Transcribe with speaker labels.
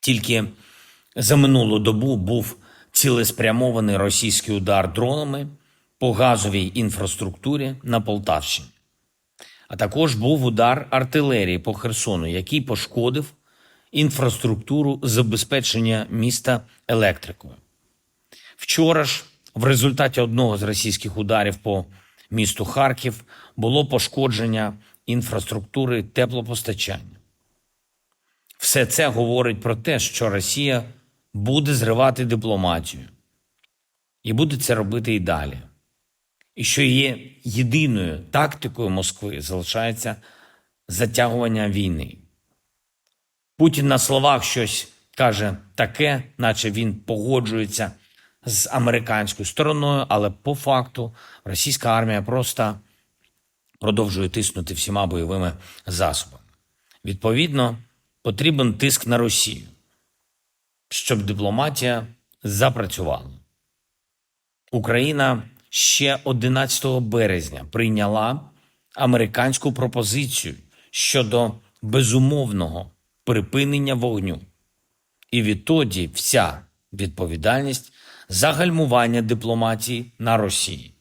Speaker 1: Тільки за минулу добу був цілеспрямований російський удар дронами по газовій інфраструктурі на Полтавщині. А також був удар артилерії по Херсону, який пошкодив інфраструктуру забезпечення міста електрикою. Вчора ж, в результаті одного з російських ударів по місту Харків, було пошкодження інфраструктури теплопостачання. Все це говорить про те, що Росія буде зривати дипломатію і буде це робити і далі. І що є єдиною тактикою Москви залишається затягування війни. Путін на словах щось каже таке, наче він погоджується з американською стороною, але по факту російська армія просто продовжує тиснути всіма бойовими засобами. Відповідно, потрібен тиск на Росію, щоб дипломатія запрацювала. Україна ще 11 березня прийняла американську пропозицію щодо безумовного припинення вогню. І відтоді вся відповідальність за гальмування дипломатії на Росії.